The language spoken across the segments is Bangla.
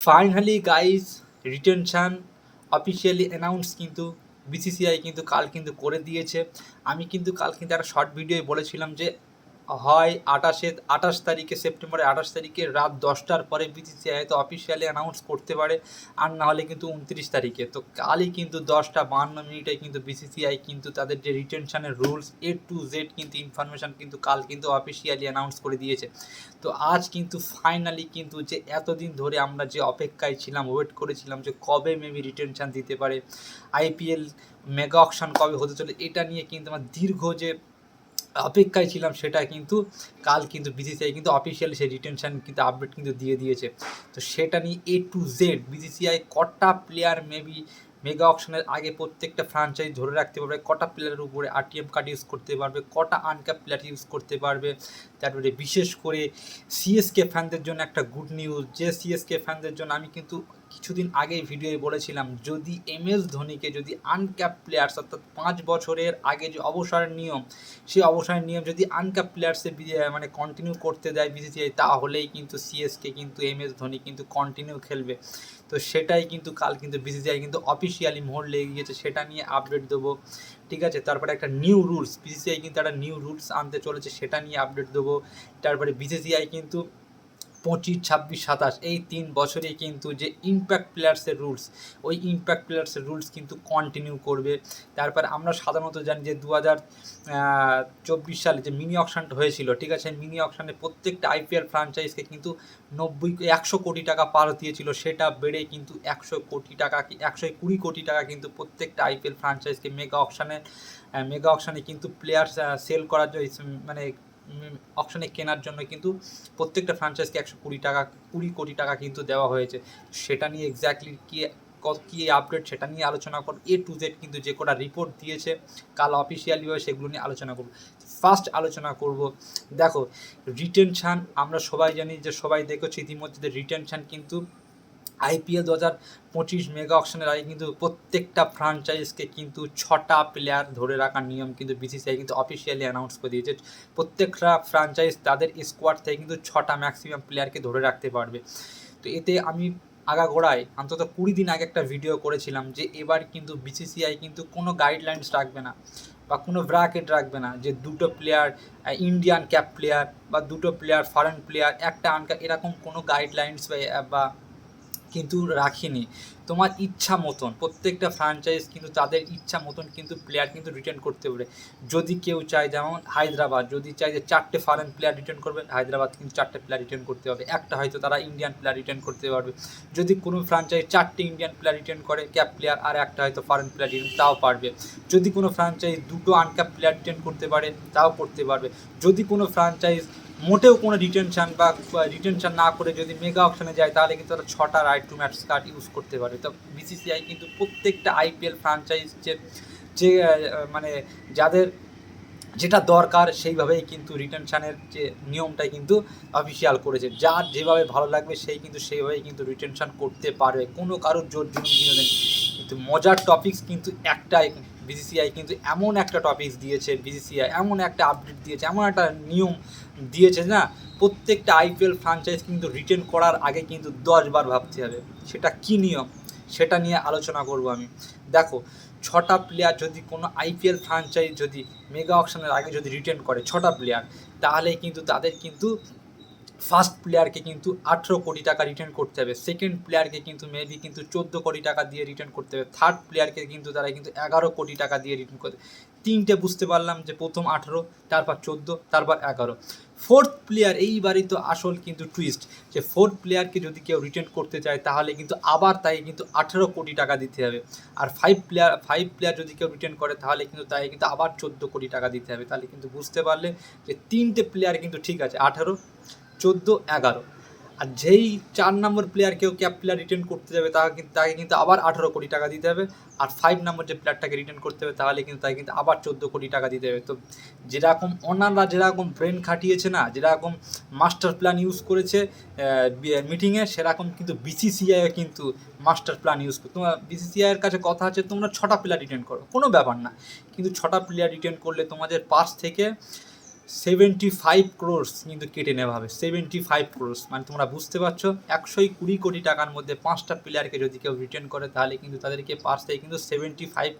Finally guys retention officially announce কিন্তু বিসিসিআই কিন্তু কাল কিন্তু করে দিয়েছে। আমি কিন্তু কাল কিন্তু একটা শর্ট ভিডিওয় বলেছিলাম যে হয় আঠাশে, আঠাশ তারিখে, সেপ্টেম্বরের আঠাশ তারিখে রাত দশটার পরে বিসিসিআই হয়তো অফিসিয়ালি অ্যানাউন্স করতে পারে। আর না হলে কিন্তু উনত্রিশ তারিখে। তো কালই কিন্তু দশটা বাহান্ন মিনিটে কিন্তু বিসিসিআই কিন্তু তাদের যে রিটেনশনের রুলস এ টু জেড কিন্তু ইনফরমেশান কিন্তু কাল কিন্তু অফিসিয়ালি অ্যানাউন্স করে দিয়েছে। তো আজ কিন্তু ফাইনালি কিন্তু যে এতদিন ধরে আমরা যে অপেক্ষায় ছিলাম ওয়েট করেছিলাম যে কবে মেবি রিটেনশান দিতে পারে আইপিএল মেগা অকশন কবে হতে চলে, এটা নিয়ে কিন্তু আমার দীর্ঘ যে অপেক্ষায় ছিলাম সেটা কিন্তু কাল কিন্তু বিসিসিআই কিন্তু অফিসিয়ালি সেই রিটেনশন কিন্তু আপডেট কিন্তু দিয়ে দিয়েছে। তো সেটা নিয়ে এ টু জেড বিসিসিআই কটা প্লেয়ার মেবি মেগা অকশনের আগে প্রত্যেকটা ফ্রাঞ্চাইজ ধরে রাখতে পারবে, কটা প্লেয়ারের উপরে আরটিএম কার্ড ইউজ করতে পারবে, কটা আনক্যাপ প্লেয়ার ইউজ করতে পারবে, তারপরে বিশেষ করে সিএসকে ফ্যানদের জন্য একটা গুড নিউজ যে সিএসকে ফ্যানদের জন্য আমি কিন্তু কিছুদিন আগেই ভিডিওয়ে বলেছিলাম, যদি এম এস ধোনিকে যদি আনক্যাপ প্লেয়ার্স অর্থাৎ পাঁচ বছরের আগে যে অবসরের নিয়ম, সেই অবসরের নিয়ম যদি আনক্যাপ প্লেয়ার্সে মানে কন্টিনিউ করতে দেয় বিসিসিআই তাহলেই কিন্তু সিএসকে কিন্তু এম এস ধোনি কিন্তু কন্টিনিউ খেলবে। তো সেটাই কিন্তু কাল কিন্তু বিসিসিআই কিন্তু অফিসিয়ালি মোহর লেগে গিয়েছে, সেটা নিয়ে আপডেট দেবো। ঠিক আছে? তারপরে একটা নিউ রুলস বিসিসিআই কিন্তু একটা নিউ রুলস আনতে চলেছে, সেটা নিয়ে আপডেট দেবো। তারপরে বিসিসিআই কিন্তু পঁচিশ, ছাব্বিশ, সাতাশ, এই তিন বছরে কিন্তু যে ইম্প্যাক্ট প্লেয়ার্সের রুলস ওই ইম্প্যাক্ট প্লেয়ার্সের রুলস কিন্তু কন্টিনিউ করবে। তারপর আমরা সাধারণত জানি যে দু হাজার চব্বিশ সালে যে মিনি অকশানটা হয়েছিল, ঠিক আছে? মিনি অকশানে প্রত্যেকটা আইপিএল ফ্রাঞ্চাইজকে কিন্তু নব্বই, একশো কোটি টাকা পার দিয়েছিল। সেটা বেড়ে কিন্তু একশো কোটি টাকা, একশো কুড়ি কোটি টাকা কিন্তু প্রত্যেকটা আইপিএল ফ্রাঞ্চাইজকে মেগা অকশানে মেগা অকশানে কিন্তু প্লেয়ার সেল করার জন্য মানে অপশনে কেনার জন্য কিন্তু প্রত্যেকটা ফ্রাঞ্চাইজকে একশো কুড়ি টাকা, কুড়ি কোটি টাকা কিন্তু দেওয়া হয়েছে। সেটা নিয়ে এক্স্যাক্টলি কী কত, কী আপডেট সেটা নিয়ে আলোচনা করব। এ টু জেড কিন্তু যে কটা রিপোর্ট দিয়েছে, কাল অফিসিয়ালিভাবে সেগুলো নিয়ে আলোচনা করব। ফার্স্ট আলোচনা করব, দেখো রিটেনশান আমরা সবাই জানি যে সবাই দেখেছি ইতিমধ্যে রিটেনশান কিন্তু আইপিএল দু হাজার পঁচিশ মেগা অকশনের আগে কিন্তু প্রত্যেকটা ফ্রাঞ্চাইজকে কিন্তু ছটা প্লেয়ার ধরে রাখার নিয়ম কিন্তু বিসিসিআই কিন্তু অফিসিয়ালি অ্যানাউন্স করে দিয়েছে। প্রত্যেকটা ফ্রাঞ্চাইজ তাদের স্কোয়াড থেকে কিন্তু ছটা ম্যাক্সিমাম প্লেয়ারকে ধরে রাখতে পারবে। তো এতে আমি আগাগোড়ায় অন্তত কুড়ি দিন আগে একটা ভিডিও করেছিলাম যে এবার কিন্তু বিসিসিআই কিন্তু কোনো গাইডলাইন্স রাখবে না বা কোনো ব্র্যাকেট রাখবে না যে দুটো প্লেয়ার ইন্ডিয়ান ক্যাপ প্লেয়ার বা দুটো প্লেয়ার ফরেন প্লেয়ার একটা আনকা এরকম কোনো গাইডলাইন্স বা কিন্তু রাখিনি। তোমার ইচ্ছা মতন, প্রত্যেকটা ফ্র্যাঞ্চাইজ কিন্তু তাদের ইচ্ছা মতন কিন্তু প্লেয়ার কিন্তু রিটার্ন করতে পারে। যদি কেউ চায় যেমন হায়দ্রাবাদ, যদি চায় যে চারটে ফরেন প্লেয়ার রিটার্ন করবে, হায়দ্রাবাদ কিন্তু চারটে প্লেয়ার রিটার্ন করতে হবে। একটা হয়তো তারা ইন্ডিয়ান প্লেয়ার রিটার্ন করতে পারবে। যদি কোনো ফ্র্যাঞ্চাইজ চারটে ইন্ডিয়ান প্লেয়ার রিটার্ন করে ক্যাপ প্লেয়ার আর একটা হয়তো ফরেন প্লেয়ার রিটার্ন তাও পারবে। যদি কোনো ফ্র্যাঞ্চাইজ দুটো আনক্যাপ প্লেয়ার রিটার্ন করতে পারে, তাও করতে পারবে। যদি কোনো ফ্র্যাঞ্চাইজ মোটেও কোনো রিটেনশান বা রিটেনশান না করে যদি মেগা অপশানে যায়, তাহলে কিন্তু তারা ছটা right to match card use করতে পারে। তো বিসিসিআই কিন্তু প্রত্যেকটা আইপিএল ফ্রাঞ্চাইজ যে যে মানে যাদের যেটা দরকার সেইভাবেই কিন্তু রিটেনশানের যে নিয়মটাই কিন্তু অফিসিয়াল করেছে। যার যেভাবে ভালো লাগবে সেই কিন্তু সেইভাবেই কিন্তু রিটেনশান করতে পারবে। কোনো কারোর জোর জন্য বিনোদন কিন্তু মজার টপিকস কিন্তু একটাই বিসিসিআই কিন্তু এমন একটা টপিকস দিয়েছে বিসিসিআই এমন একটা আপডেট দিয়েছে, এমন একটা নিয়ম দিয়েছে, না? প্রত্যেকটা আইপিএল ফ্রাঞ্চাইজ কিন্তু রিটেন করার আগে কিন্তু দশবার ভাবতে হবে, সেটা কী নিয়ম? সেটা নিয়ে আলোচনা করব আমি। দেখো, ছটা প্লেয়ার যদি কোনো আইপিএল ফ্রাঞ্চাইজ যদি মেগা অকশনের আগে যদি রিটেন করে ছটা প্লেয়ার তাহলে কিন্তু তাদের কিন্তু ফার্স্ট প্লেয়ারকে কিন্তু আঠেরো কোটি টাকা রিটার্ন করতে হবে। সেকেন্ড প্লেয়ারকে কিন্তু মেবি কিন্তু চোদ্দ কোটি টাকা দিয়ে রিটার্ন করতে হবে। থার্ড প্লেয়ারকে কিন্তু তারা কিন্তু এগারো কোটি টাকা দিয়ে রিটার্ন করতে তিনটে বুঝতে পারলাম যে প্রথম আঠেরো, তারপর চোদ্দ, তারপর এগারো। ফোর্থ প্লেয়ার এইবারই তো আসল কিন্তু টুইস্ট যে ফোর্থ প্লেয়ারকে যদি কেউ রিটার্ন করতে চায়, তাহলে কিন্তু আবার তাই কিন্তু আঠেরো কোটি টাকা দিতে হবে। আর ফাইভ প্লেয়ার ফাইভ প্লেয়ার যদি কেউ রিটার্ন করে, তাহলে কিন্তু তাই কিন্তু আবার চোদ্দ কোটি টাকা দিতে হবে। তাহলে কিন্তু বুঝতে পারলে যে তিনটে প্লেয়ার কিন্তু ঠিক আছে, আঠেরো, চোদ্দ, এগারো। আর যেই চার নম্বর প্লেয়ার কেউ ক্যাপ প্লেয়ার রিটার্ন করতে যাবে, তাকে কিন্তু তাকে কিন্তু আবার আঠারো কোটি টাকা দিতে হবে। আর ফাইভ নম্বর যে প্লেয়ারটাকে রিটার্ন করতে হবে, তাহলে কিন্তু তাকে কিন্তু আবার চোদ্দ কোটি টাকা দিতে হবে। তো যেরকম অন্যান্যরা যেরকম ব্রেন খাটিয়েছে না, যেরকম মাস্টার প্ল্যান ইউজ করেছে মিটিংয়ে সেরকম কিন্তু বিসিসিআই কিন্তু মাস্টার প্ল্যান ইউজ করে তোমার বিসিসিআইয়ের কাছে কথা আছে, তোমরা ছটা প্লেয়ার রিটার্ন করো, কোনো ব্যাপার না। কিন্তু ছটা প্লেয়ার রিটার্ন করলে তোমাদের পাঁচ থেকে সেভেন্টি ফাইভ ক্রোর্স কিন্তু কেটে নেওয়া হবে। সেভেন্টি ফাইভ ক্রোর্স মানে তোমরা বুঝতে পারছ, একশোই কুড়ি কোটি টাকার মধ্যে পাঁচটা প্লেয়ারকে যদি কেউ রিটার্ন করে, তাহলে কিন্তু তাদেরকে পাঁচ থেকে কিন্তু সেভেন্টি ফাইভ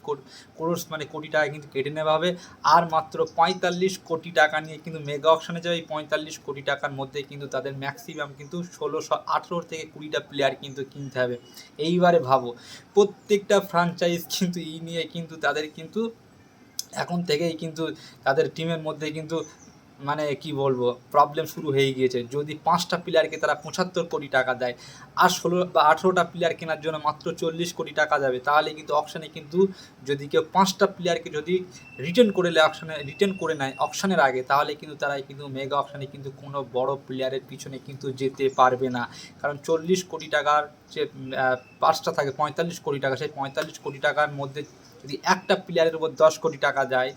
ক্রোর্স মানে কোটি টাকা কিন্তু কেটে নেওয়া হবে। আর মাত্র পঁয়তাল্লিশ কোটি টাকা নিয়ে কিন্তু মেগা অপশনে যাবে। এই পঁয়তাল্লিশ কোটি টাকার মধ্যে কিন্তু তাদের ম্যাক্সিমাম কিন্তু ষোলোশো আঠেরো থেকে কুড়িটা প্লেয়ার কিন্তু কিনতে হবে। এইবারে ভাবো, প্রত্যেকটা ফ্রাঞ্চাইজ কিন্তু এই নিয়ে কিন্তু তাদের কিন্তু এখন থেকেই কিন্তু তাদের টিমের মধ্যে কিন্তু মানে কি বলব প্রবলেম শুরু হয়ে গিয়েছে। যদি পাঁচটা প্লেয়ারকে তারা পঁচাত্তর কোটি টাকা দেয় আর ষোলো বা আঠেরোটা প্লেয়ার কেনার জন্য মাত্র চল্লিশ কোটি টাকা যাবে, তাহলে কিন্তু অকশানে কিন্তু যদি কেউ পাঁচটা প্লেয়ারকে যদি রিটার্ন করে নেয় অকশানে রিটার্ন করে নেয় অকশানের আগে, তাহলে কিন্তু তারা কিন্তু মেগা অকশানে কিন্তু কোনো বড় প্লেয়ারের পিছনে কিন্তু যেতে পারবে না। কারণ চল্লিশ কোটি টাকার যে পাঁচটা থাকে, পঁয়তাল্লিশ কোটি টাকা, সেই পঁয়তাল্লিশ কোটি টাকার মধ্যে যদি একটা প্লেয়ারের উপর দশ কোটি টাকা যায়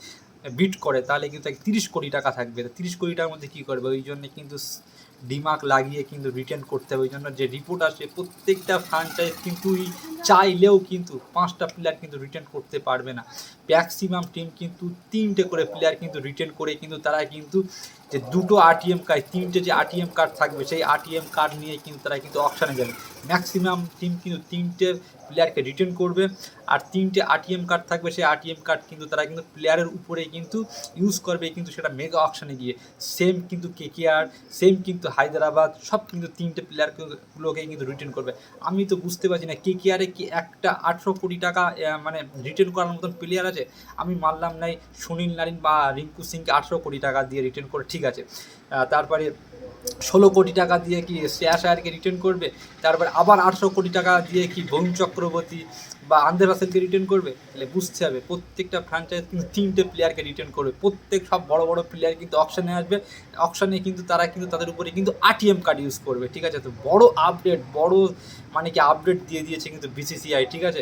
বিট করে, তাহলে কিন্তু তিরিশ কোটি টাকা থাকবে। তিরিশ কোটি টাকার মধ্যে কী করবে? ওই জন্য কিন্তু ডিমাক লাগিয়ে কিন্তু রিটার্ন করতে হবে। ওই জন্য যে রিপোর্ট আসে, প্রত্যেকটা ফ্রাঞ্চাইজ কিন্তু চাইলেও কিন্তু পাঁচটা প্লেয়ার কিন্তু রিটার্ন করতে পারবে না। ম্যাক্সিমাম টিম কিন্তু তিনটে করে প্লেয়ার কিন্তু রিটার্ন করে কিন্তু তারা কিন্তু যে দুটো আরটিএম কার্ড তিনটে যে আরটিএম কার্ড থাকবে, সেই আরটিএম কার্ড নিয়ে কিন্তু তারা কিন্তু অপশানে যাবে ম্যাক্সিমাম টিম কিন্তু তিনটে প্লেয়ারকে রিটার্ন করবে আর তিনটে আরটিএম কার্ড থাকবে, সেই আরটিএম কার্ড কিন্তু তারা কিন্তু প্লেয়ারের উপরে কিন্তু ইউজ করবে কিন্তু সেটা মেগা অপশানে গিয়ে। সেম কিন্তু কেকেআর সেম কিন্তু হায়দ্রাবাদ, সব কিন্তু তিনটে প্লেয়ারগুলোকে কিন্তু রিটার্ন করবে। আমি তো বুঝতে পারছি না কেকেআরে কি একটা আঠেরো কোটি টাকা মানে রিটার্ন করার মতন প্লেয়ার আছে? আমি মানলাম নাই, সুনীল নারিন বা রিঙ্কু সিংকে আঠেরো কোটি টাকা দিয়ে রিটার্ন করে, ঠিক আছে। তারপরে ষোলো কোটি টাকা দিয়ে কি শ্রেয়াস আয়ারকে রিটার্ন করবে? তারপরে আবার আঠেরো কোটি টাকা দিয়ে কি বরুণ চক্রবর্তী বা আন্দ্রে রাসেলকে রিটার্ন করবে, তাহলে বুঝতে হবে প্রত্যেকটা ফ্র্যাঞ্চাইজ কিন্তু তিনটে প্লেয়ারকে রিটার্ন করবে। প্রত্যেক সব বড় বড় প্লেয়ার কিন্তু অপশানে আসবে অপশানে কিন্তু তারা কিন্তু তাদের উপরে কিন্তু আটিএম কার্ড ইউজ করবে, ঠিক আছে? তো বড় আপডেট বড় মানে কি আপডেট দিয়ে দিয়েছে কিন্তু বিসিসিআই ঠিক আছে?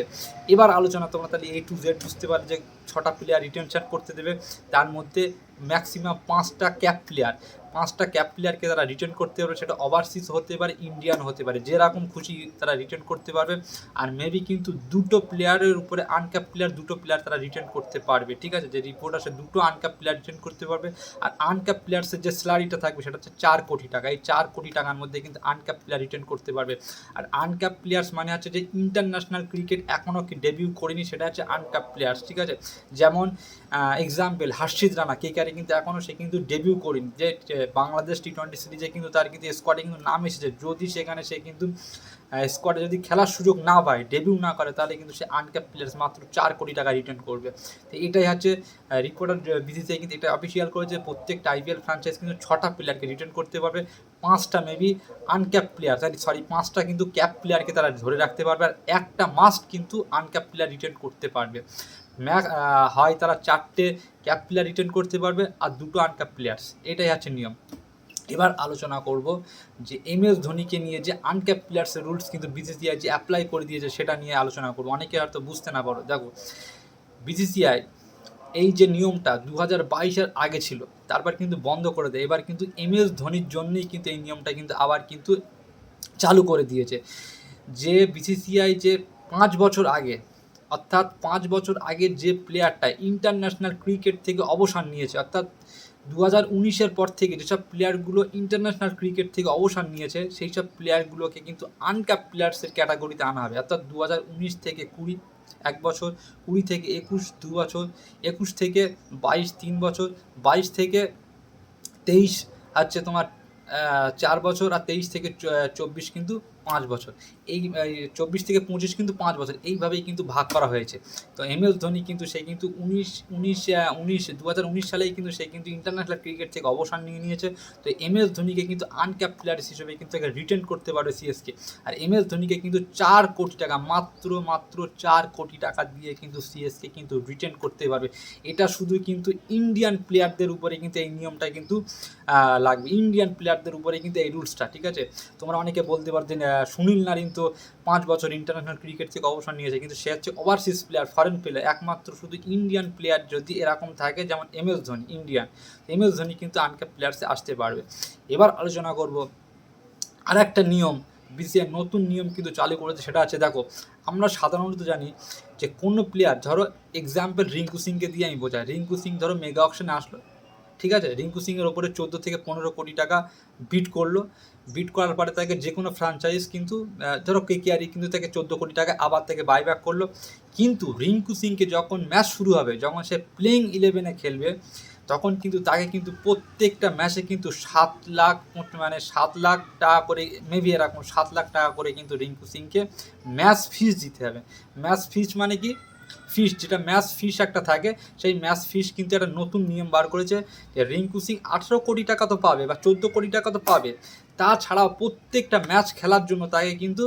এবার আলোচনা তোমরা তাহলে এ টু জেড বুঝতে পারবে যে ছটা প্লেয়ার রিটার্ন রিটেনশন করতে দেবে, তার মধ্যে ম্যাক্সিমাম পাঁচটা ক্যাপ প্লেয়ার পাঁচটা ক্যাপ প্লেয়ারকে তারা রিটার্ন করতে পারবে, সেটা ওভারসিজ হতে পারে ইন্ডিয়ান হতে পারে, যেরকম খুশি তারা রিটার্ন করতে পারবে। আর মেবি কিন্তু দুটো প্লেয়ারের উপরে আনক্যাপ প্লেয়ার দুটো প্লেয়ার তারা রিটার্ন করতে পারবে, ঠিক আছে? যে রিপোর্ট আসে দুটো আনক্যাপ প্লেয়ার রিটার্ন করতে পারবে, আর আনক্যাপ প্লেয়ার্সের যে স্যালারিটা থাকবে, সেটা হচ্ছে চার কোটি টাকা। এই চার কোটি টাকার মধ্যে কিন্তু আনক্যাপ প্লেয়ার রিটার্ন করতে পারবে। আর আনক্যাপ প্লেয়ার্স মানে হচ্ছে যে ইন্টারন্যাশনাল ক্রিকেট এখনও কি ডেবিউ করেনি, সেটা হচ্ছে আনক্যাপ প্লেয়ার্স ঠিক আছে? যেমন এক্সাম্পল হর্ষিত রানা কে কারে কিন্তু এখনও সে কিন্তু ডেবিউ করেনি। যে যে বাংলাদেশ টি টোয়েন্টি সিরিজে কিন্তু তার কিন্তু স্কোয়াডে কিন্তু নাম এসেছে। যদি সেখানে সে কিন্তু স্কোয়াডে যদি খেলার সুযোগ না পায় ডেবিউ না করে, তাহলে কিন্তু সে আনক্যাপ প্লেয়ার্স মাত্র চার কোটি টাকা রিটার্ন করবে। তো এটাই হচ্ছে রিপোর্টার বিসিসিআই কিন্তু এটা অফিসিয়াল করেছে প্রত্যেকটা আইপিএল ফ্র্যাঞ্চাইজ কিন্তু ছটা প্লেয়ারকে রিটার্ন করতে পারবে। পাঁচটা মেবি আনক্যাপ প্লেয়ার সরি পাঁচটা কিন্তু ক্যাপ প্লেয়ারকে তারা ধরে রাখতে পারবে। আর একটা মাস্ট কিন্তু আনক্যাপ প্লেয়ার রিটার্ন করতে পারবে। ম্যাক হয় তারা চারটে ক্যাপ প্লেয়ার রিটার্ন করতে পারবে আর দুটো আনক্যাপ প্লেয়ার্স এটাই হচ্ছে নিয়ম। এবার আলোচনা করব যে এম এস ধোনিকে নিয়ে যে আনক্যাপ প্লেয়ার্সের রুলস কিন্তু বিসিসিআই যে অ্যাপ্লাই করে দিয়েছে সেটা নিয়ে আলোচনা করব। অনেকে হয়তো বুঝতে না পারো। দেখো বিসিসিআই এই যে নিয়মটা দু হাজার বাইশের আগে ছিল, তারপর কিন্তু বন্ধ করে দেয়। এবার কিন্তু এম এস ধোনির জন্যই কিন্তু এই নিয়মটা কিন্তু আবার কিন্তু চালু করে দিয়েছে। যে বিসিসিআই যে পাঁচ বছর আগে অর্থাৎ পাঁচ বছর আগে যে প্লেয়ারটা ইন্টারন্যাশনাল ক্রিকেট থেকে অবসর নিয়েছে, অর্থাৎ দু হাজার উনিশের পর থেকে যেসব প্লেয়ারগুলো ইন্টারন্যাশনাল ক্রিকেট থেকে অবসর নিয়েছে সেই সব প্লেয়ারগুলোকে কিন্তু আনক্যাপ প্লেয়ার্সের ক্যাটাগরিতে আনা হবে। অর্থাৎ দু হাজার উনিশ থেকে কুড়ি, এক বছর, কুড়ি থেকে একুশ, দু বছর, একুশ থেকে বাইশ, তিন বছর, বাইশ থেকে তেইশ, হচ্ছে তোমার চার বছর আর তেইশ থেকে চব্বিশ কিন্তু পাঁচ বছর। এই চব্বিশ থেকে পঁচিশ কিন্তু পাঁচ বছর এইভাবেই কিন্তু ভাগ করা হয়েছে। তো এম এস ধোনি কিন্তু সে কিন্তু উনিশ উনিশ উনিশ দু হাজার উনিশ সালেই কিন্তু সে কিন্তু ইন্টারন্যাশনাল ক্রিকেট থেকে অবসর নিয়ে নিয়েছে। তো এম এস ধোনিকে কিন্তু আনক্যাপ প্লেয়ার হিসেবে কিন্তু একে রিটার্ন করতে পারবে সিএসকে আর এম এস ধোনিকে কিন্তু চার কোটি টাকা মাত্র মাত্র চার কোটি টাকা দিয়ে কিন্তু সিএসকে কিন্তু রিটার্ন করতে পারবে। এটা শুধু কিন্তু ইন্ডিয়ান প্লেয়ারদের উপরে কিন্তু এই নিয়মটা কিন্তু লাগবে। ইন্ডিয়ান প্লেয়ারদের উপরে কিন্তু এই রুলসটা ঠিক আছে? তোমরা অনেকে বলতে আহ, সুনীল নারিন তো পাঁচ বছর ইন্টারন্যাশনাল ক্রিকেট থেকে অবসর নিয়েছে, কিন্তু সে হচ্ছে ওভারসিজ প্লেয়ার ফরেন প্লেয়ার একমাত্র শুধু ইন্ডিয়ান প্লেয়ার যদি এরকম থাকে যেমন M S Dhoni Indian M S Dhoni কিন্তু আনক্যাপ প্লেয়ার্সে আসতে পারবে। এবার আলোচনা করব আর একটা নিয়ম বিসিআই নতুন নিয়ম কিন্তু চালু করেছে, সেটা আছে দেখো, আমরা সাধারণত জানি যে কোনো প্লেয়ার ধরো এক্সাম্পল রিঙ্কু সিংকে দিয়ে আমি বোঝাই, রিঙ্কু সিং ধরো মেগা অপশনে আসলো ঠিক আছে? রিঙ্কু সিংয়ের ওপরে চোদ্দ থেকে পনেরো কোটি টাকা বিট করল। বিট করার পরে তাকে যে কোনো ফ্র্যাঞ্চাইজ কিন্তু ধরো কে কেআরই কিন্তু তাকে চোদ্দ কোটি টাকা আবার থেকে বাইব্যাক করল। কিন্তু রিঙ্কু সিংকে যখন ম্যাচ শুরু হবে, যখন সে প্লেইং ইলেভেনে খেলবে, তখন কিন্তু তাকে কিন্তু প্রত্যেকটা ম্যাচে কিন্তু সাত লাখ মানে সাত লাখ টাকা করে মেবি এরকম সাত লাখ টাকা করে কিন্তু রিঙ্কু সিংকে ম্যাচ ফিস দিতে হবে। ম্যাচ ফিস মানে কি? ফিস যেটা ম্যাচ ফিস একটা থাকে, সেই ম্যাচ ফিস কিন্তু একটা নতুন নিয়ম বার করেছে যে রিঙ্কু সিং আঠেরো কোটি টাকা তো পাবে বা চোদ্দ কোটি টাকা তো পাবে। তাছাড়াও প্রত্যেকটা ম্যাচ খেলার জন্য তাকে কিন্তু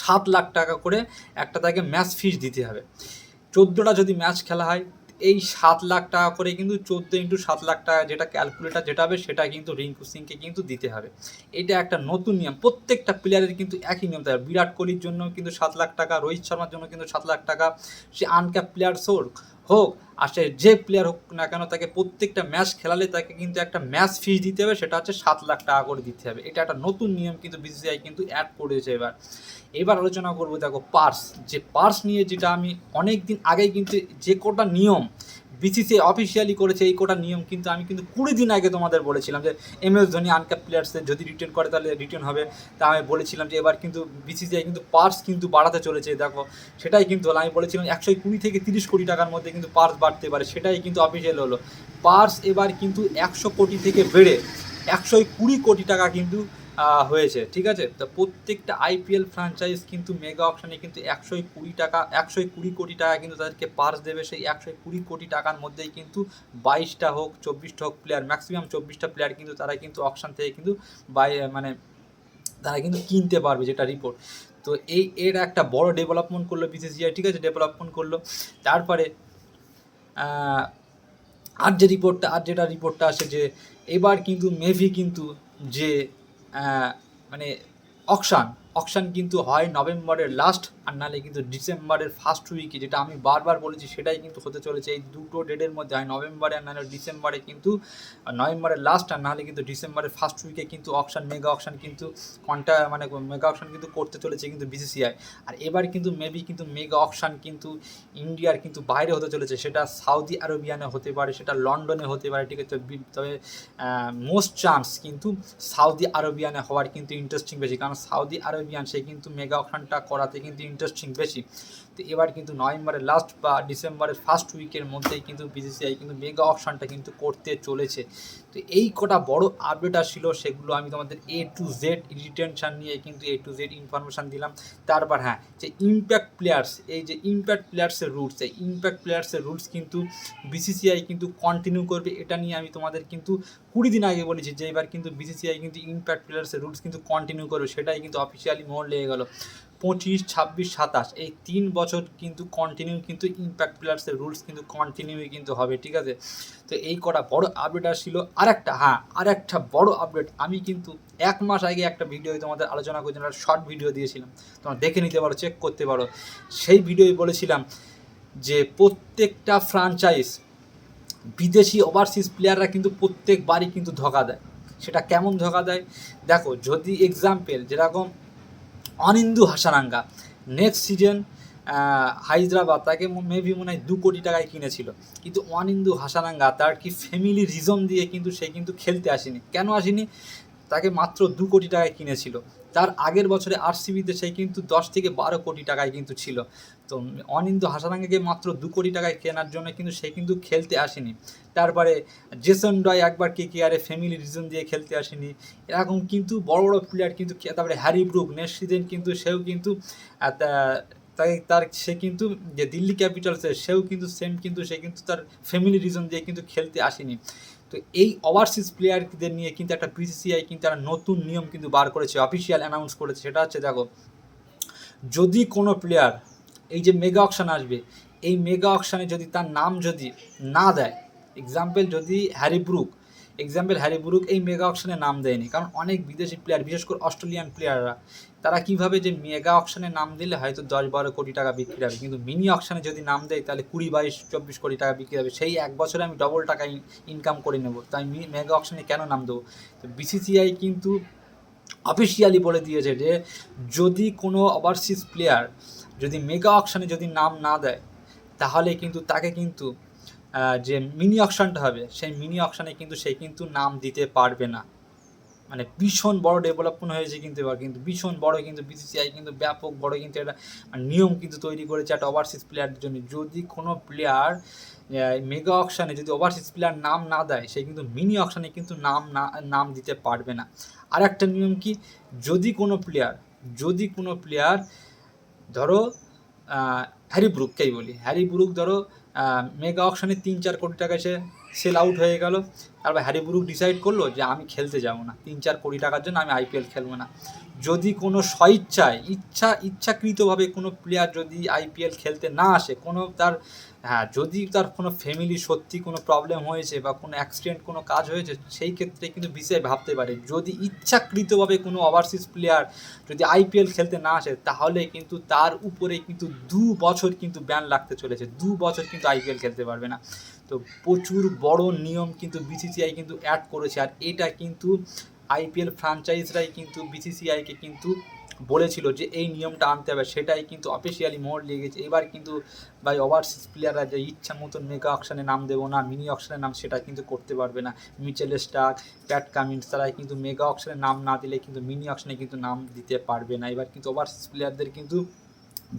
সাত লাখ টাকা করে একটা তাকে ম্যাচ ফিস দিতে হবে। চোদ্দোটা যদি ম্যাচ খেলা হয় এই সাত লাখ টাকা করে কিন্তু চোদ্দ ইন্টু সাত লাখ টাকা যেটা ক্যালকুলেটার যেটা হবে, সেটা কিন্তু রিঙ্কু সিংকে কিন্তু দিতে হবে। এটা একটা নতুন নিয়ম, প্রত্যেকটা প্লেয়ারের কিন্তু একই নিয়ম থাকে। বিরাট কোহলির জন্য কিন্তু সাত লাখ টাকা, রোহিত শর্মার জন্য কিন্তু সাত লাখ টাকা। সে আনক্যাপ প্লেয়ার হোক হোক, আর সে যে প্লেয়ার হোক না কেন তাকে প্রত্যেকটা ম্যাচ খেলালে তাকে কিন্তু একটা ম্যাচ ফিস দিতে হবে, সেটা হচ্ছে সাত লাখ টাকা করে দিতে হবে। এটা একটা নতুন নিয়ম কিন্তু বিসিসিআই কিন্তু অ্যাড করেছে এবার। এবার আলোচনা করব দেখো পার্স যে পার্স নিয়ে যেটা আমি অনেক দিন আগেই কিন্তু যে কটা নিয়ম বিসিসিআই অফিসিয়ালি করেছে এই কোটা নিয়ম, কিন্তু আমি কিন্তু কুড়ি দিন আগে তোমাদের বলেছিলাম যে এম এস ধোনি আনক্যাপ প্লেয়ার্সদের যদি রিটার্ন করে তাহলে রিটার্ন হবে। তা আমি বলেছিলাম যে এবার কিন্তু বিসিসিআই কিন্তু পার্স কিন্তু বাড়াতে চলেছে, দেখো। সেটাই কিন্তু হলো, আমি বলেছিলাম একশো কুড়ি থেকে তিরিশ কোটি টাকার মধ্যে কিন্তু পার্স বাড়তে পারে, সেটাই কিন্তু অফিসিয়াল হলো। পার্স এবার কিন্তু একশো কোটি থেকে বেড়ে একশো কুড়ি কোটি টাকা কিন্তু হয়েছে, ঠিক আছে? তো প্রত্যেকটা আইপিএল ফ্র্যাঞ্চাইজ কিন্তু মেগা অপশানে কিন্তু একশোই কুড়ি টাকা, একশোই কুড়ি কোটি টাকা কিন্তু তাদেরকে পার্স দেবে। সেই একশোই কুড়ি কোটি টাকার মধ্যেই কিন্তু বাইশটা হোক, চব্বিশটা হোক প্লেয়ার ম্যাক্সিমাম চব্বিশটা প্লেয়ার কিন্তু তারা কিন্তু অপশান থেকে কিন্তু বাই মানে তারা কিন্তু কিনতে পারবে যেটা রিপোর্ট তো এই, এর একটা বড় ডেভেলপমেন্ট করল বিসিসিআই ঠিক আছে? ডেভেলপমেন্ট করল। তারপরে আর যে রিপোর্টটা আর যেটা রিপোর্টটা আসে যে, এবার কিন্তু মেভি কিন্তু যে মানে অকশান। অকশান কিন্তু হয় নভেম্বরের লাস্ট আর নাহলে কিন্তু ডিসেম্বরের ফার্স্ট উইকে যেটা আমি বারবার বলেছি, সেটাই কিন্তু হতে চলেছে। এই দুটো ডেটের মধ্যে হয় নভেম্বরে আর নাহলে ডিসেম্বরে কিন্তু নভেম্বরের লাস্ট আর নাহলে কিন্তু ডিসেম্বরের ফার্স্ট উইকে কিন্তু অকশান মেগা অকশান কিন্তু কন্টা মানে মেগা অকশান কিন্তু করতে চলেছে কিন্তু বিসিসিআই আর এবার কিন্তু মেবি কিন্তু মেগা অকশান কিন্তু ইন্ডিয়ার কিন্তু বাইরে হতে চলেছে, সেটা সাউদি আরবিয়ানে হতে পারে, সেটা লন্ডনে হতে পারে, ঠিক আছে? তবে মোস্ট চান্স কিন্তু সাউদি আরবিয়ানে হওয়ার কিন্তু ইন্টারেস্টিং বেশি, কারণ সৌদি আরবিয়ান সে কিন্তু মেগা অকশানটা করাতে কিন্তু ইন্টারেস্টিং বেশি। তো এবার কিন্তু নভেম্বরের লাস্ট বা ডিসেম্বরের ফার্স্ট উইকের মধ্যেই কিন্তু বিসিসিআই কিন্তু মেগা অকশানটা কিন্তু করতে চলেছে। তো এই কটা বড় আপডেট আসছিল সেগুলো আমি তোমাদের এ টু জেড রিটেনশান নিয়ে কিন্তু এ টু জেড ইনফরমেশান দিলাম। তারপর হ্যাঁ যে ইম্প্যাক্ট প্লেয়ার্স এই যে ইম্প্যাক্ট প্লেয়ার্সের রুলস এই ইম্প্যাক্ট প্লেয়ার্সের রুলস কিন্তু বিসিসিআই কিন্তু কন্টিনিউ করবে, এটা নিয়ে আমি তোমাদের কিন্তু কুড়ি দিন আগে বলেছি যে এবার কিন্তু বিসিসিআই কিন্তু ইম্প্যাক্ট প্লেয়ার্সের রুলস কিন্তু কন্টিনিউ করবে, সেটাই কিন্তু অফিসিয়ালি মোহর লেগে গেল। পঁচিশ, ছাব্বিশ, সাতাশ, এই তিন বছর কিন্তু কন্টিনিউ কিন্তু ইম্প্যাক্ট প্লেয়ার্সের রুলস কিন্তু কন্টিনিউই কিন্তু হবে, ঠিক আছে? তো এই কটা বড় আপডেট আসছিল। আর একটা হ্যাঁ আর একটা বড় আপডেট আমি কিন্তু এক মাস আগে একটা ভিডিও তোমাদের আলোচনা করেছিলাম, একটা শর্ট ভিডিও দিয়েছিলাম। তোমরা দেখে নিতে পারো চেক করতে পারো। সেই ভিডিওয় বলেছিলাম যে প্রত্যেকটা ফ্রাঞ্চাইজ বিদেশি ওভারসিজ প্লেয়াররা কিন্তু প্রত্যেকবারই কিন্তু ধোকা দেয়। সেটা কেমন ধোকা দেয়? দেখো, যদি এক্সাম্পল যেরকম অনিন্দু হাসারাঙ্গা নেক্সট সিজন হায়দ্রাবাদ, তাকে মেবি মনে হয় দু কোটি টাকায় কিনেছিল। কিন্তু অনিন্দু হাসারাঙ্গা, তার কি ফ্যামিলি রিজন দিয়ে কিন্তু সে কিন্তু খেলতে আসেনি। কেন আসেনি? তাকে মাত্র দু কোটি টাকায় কিনেছিল। তার আগের বছরে আরসিবিতে সে কিন্তু দশ থেকে বারো কোটি টাকায় কিন্তু ছিল। তো অনিন্দু হাসারাঙ্গাকে মাত্র দু কোটি টাকায় কেনার জন্য কিন্তু সে কিন্তু খেলতে আসেনি। তারপরে জেসন ডয় একবার কে কে আরে ফ্যামিলি রিজন দিয়ে খেলতে আসেনি। এরকম কিন্তু বড় বড় প্লেয়ার কিন্তু তারপরে হ্যারি ব্রুক সিজন কিন্তু সেও কিন্তু তাই তার, সে কিন্তু যে দিল্লি ক্যাপিটালসের সেও কিন্তু সেম কিন্তু সে কিন্তু তার ফ্যামিলি রিজন দিয়ে কিন্তু খেলতে আসেনি। তো এই ওভারসিজ প্লেয়ারদের নিয়ে কিন্তু একটা বিসিসিআই কিন্তু একটা নতুন নিয়ম কিন্তু বার করেছে অফিসিয়াল অ্যানাউন্স করেছে, সেটা হচ্ছে দেখো, যদি কোনো প্লেয়ার এই যে মেগা অকশান আসবে, এই মেগা অকশানে যদি তার নাম যদি না দেয় এক্সাম্পল যদি Harry Brook example Harry Brook এই মেগা অকশানে নাম দেয়নি, কারণ অনেক বিদেশি প্লেয়ার বিশেষ করে অস্ট্রেলিয়ান প্লেয়াররা তারা কীভাবে যে মেগা অকশানে নাম দিলে হয়তো দশ বারো কোটি টাকা বিক্রি হবে, কিন্তু মিনি অকশানে যদি নাম দেয়, তাহলে কুড়ি বাইশ, চব্বিশ কোটি টাকা বিক্রি হবে। সেই এক বছরে আমি ডবল টাকা ইনকাম করে নেব। তাই মেগা অকশানে কেন নাম দেবো? তো বিসিসিআই কিন্তু অফিসিয়ালি বলে দিয়েছে যে, যদি কোনো ওভারসিজ প্লেয়ার যদি মেগা অকশানে যদি নাম না দেয়, তাহলে কিন্তু তাকে কিন্তু যে মিনি অকশনটা হবে, সেই মিনি অকশনে কিন্তু সে কিন্তু নাম দিতে পারবে না। মানে ভীষণ বড় ডেভেলপমেন্ট হয়েছে কিন্তু এবার, কিন্তু ভীষণ বড় কিন্তু বিসিসিআই কিন্তু ব্যাপক বড় কিন্তু একটা মানে নিয়ম কিন্তু তৈরি করেছে একটা ওভারসিজ প্লেয়ারদের জন্য। যদি কোনো প্লেয়ার মেগা অকশানে যদি ওভারসিজ প্লেয়ার নাম না দেয়, সে কিন্তু মিনি অকশানে কিন্তু নাম না, নাম দিতে পারবে না। আর একটা নিয়ম কি? যদি কোনো প্লেয়ার যদি কোনো প্লেয়ার ধরো হ্যারি ব্রুককেই বলি হ্যারি ব্রুক ধরো মেগা অকশনে তিন চার কোটি টাকা সে সেল আউট হয়ে গেল। তারপর হ্যারি ব্রুক ডিসাইড করল যে আমি খেলতে যাব না। তিন চার কোটি টাকার জন্য আমি আইপিএল খেলব না। যদি কোনো স্বইচ্ছায়, ইচ্ছা, ইচ্ছাকৃতভাবে কোনো প্লেয়ার যদি আইপিএল খেলতে না আসে, কোনো তার হ্যাঁ যদি তার কোনো ফ্যামিলি সত্যি কোনো প্রবলেম হয়েছে বা কোনো অ্যাক্সিডেন্ট কোনো কাজ হয়েছে, সেই ক্ষেত্রে কিন্তু বিসিআই ভাবতে পারে। যদি ইচ্ছাকৃতভাবে কোনো ওভারসিজ প্লেয়ার যদি আইপিএল খেলতে না আসে, তাহলে কিন্তু তার উপরে কিন্তু দু বছর কিন্তু ব্যান লাগতে চলেছে। দু বছর কিন্তু আইপিএল খেলতে পারবে না। তো প্রচুর বড় নিয়ম কিন্তু বিসিসিআই কিন্তু অ্যাড করেছে। আর এটা কিন্তু আইপিএল ফ্রাঞ্চাইজরাই কিন্তু বিসিসিআইকে কিন্তু বলেছিল যে এই নিয়মটা আনতে হবে, সেটাই কিন্তু অফিসিয়ালি মোড় লেগেছে এবার কিন্তু ভাই ওভারসিজ প্লেয়াররা যে ইচ্ছা মতন মেগা অকশানে নাম দেবো না মিনি অকশানের নাম সেটা কিন্তু করতে পারবে না। মিচেল স্টাক প্যাট কামিন্স তারা কিন্তু মেগা অকশানে নাম না দিলে কিন্তু মিনি অকশানে কিন্তু নাম দিতে পারবে না। এবার কিন্তু ওভারসিজ প্লেয়ারদের কিন্তু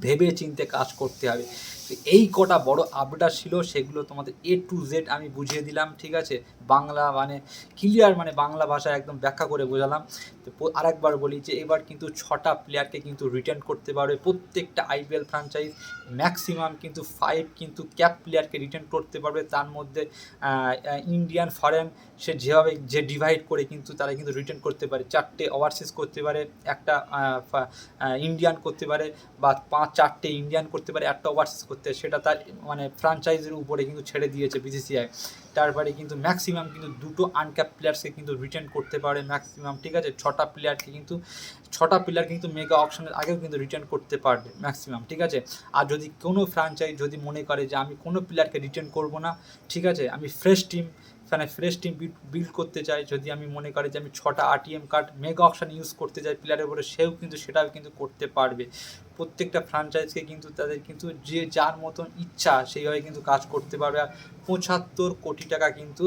ভেবে চিনতে কাজ করতে হবে। তো এই কটা বড় আপডেট ছিল, সেগুলো তোমাদের এ টু জেড আমি বুঝিয়ে দিলাম, ঠিক আছে? বাংলা মানে ক্লিয়ার মানে বাংলা ভাষায় একদম ব্যাখ্যা করে বোঝালাম। তো আরেকবার বলি যে, এবার কিন্তু ছটা প্লেয়ারকে কিন্তু রিটার্ন করতে পারবে। প্রত্যেকটা আইপিএল ফ্র্যাঞ্চাইজ ম্যাক্সিমাম কিন্তু ফাইভ কিন্তু ক্যাপ প্লেয়ারকে রিটার্ন করতে পারবে। তার মধ্যে ইন্ডিয়ান ফরেন সে যেভাবে যে ডিভাইড করে কিন্তু তারা কিন্তু রিটার্ন করতে পারে। চারটে ওভারসিজ করতে পারে, একটা ইন্ডিয়ান করতে পারে বা পাঁচ, চারটে ইন্ডিয়ান করতে পারে, একটা ওভারসিজ করতে সেটা তার মানে ফ্রাঞ্চাইজির উপরে কিন্তু ছেড়ে দিয়েছে বিসিসিআই তারপরে কিন্তু ম্যাক্সিমাম কিন্তু দুটো আনক্যাপ প্লেয়ার্সকে কিন্তু রিটার্ন করতে পারে ম্যাক্সিমাম ঠিক আছে? ছটা প্লেয়ারকে কিন্তু, ছটা প্লেয়ার কিন্তু মেগা অপশনের আগেও কিন্তু রিটার্ন করতে পারবে ম্যাক্সিমাম ঠিক আছে? আর যদি কোনো ফ্রাঞ্চাইজ যদি মনে করে যে আমি কোনো প্লেয়ারকে রিটার্ন করব না, ঠিক আছে? আমি ফ্রেশ টিম মানে ফ্রেশ টিম বিল্ড করতে চাই, যদি আমি মনে করি যে আমি ছটা RTM card mega option use করতে চাই প্লেয়ারের উপরে, সেও কিন্তু সেটাও কিন্তু করতে পারবে। প্রত্যেকটা ফ্রাঞ্চাইজকে কিন্তু তাদের কিন্তু যে যার মতন ইচ্ছা সেইভাবে কিন্তু কাজ করতে পারবে। আর পঁচাত্তর কোটি টাকা কিন্তু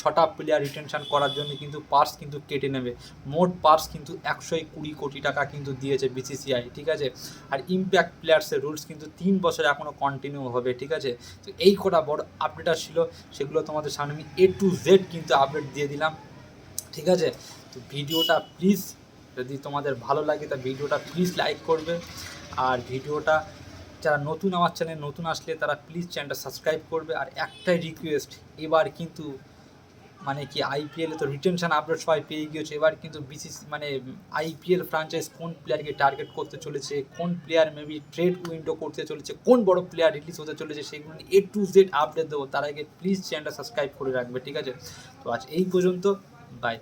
ছটা প্লেয়ার রিটেনশন করার জন্য কিন্তু পার্স কিন্তু কেটে নেবে। মোট পার্স কিন্তু একশোই কুড়ি কোটি টাকা কিন্তু দিয়েছে বিসিসিআই ঠিক আছে? আর ইম্প্যাক্ট প্লেয়ার্সের রুলস কিন্তু তিন বছর এখনও কন্টিনিউ হবে, ঠিক আছে? তো এই কটা বড় আপডেট ছিল, সেগুলো তোমাদের সামনে আমি এ টু জেড কিন্তু আপডেট দিয়ে দিলাম, ঠিক আছে? তো ভিডিওটা প্লিজ যদি তোমাদের ভালো লাগে, তা ভিডিওটা প্লিজ লাইক করবে। আর ভিডিওটা যারা নতুন আমার চ্যানেল নতুন আসলে তারা প্লিজ চ্যানেলটা সাবস্ক্রাইব করবে। আর একটাই রিকোয়েস্ট এবার কিন্তু মানে কি আইপিএলে তো রিটেনশন আপডেট সবাই পেয়ে গিয়েছে। এবার কিন্তু বিসিস মানে আইপিএল ফ্রাঞ্চাইজ কোন প্লেয়ারকে টার্গেট করতে চলেছে, কোন প্লেয়ার মেবি ট্রেড উইন্ডো করতে চলেছে, কোন বড় প্লেয়ার রিলিজ হতে চলেছে, সেগুলো এ টু জেড আপডেট দেবো। তার আগে প্লিজ চ্যানেলটা সাবস্ক্রাইব করে রাখবে, ঠিক আছে? তো আজ এই পর্যন্ত বাই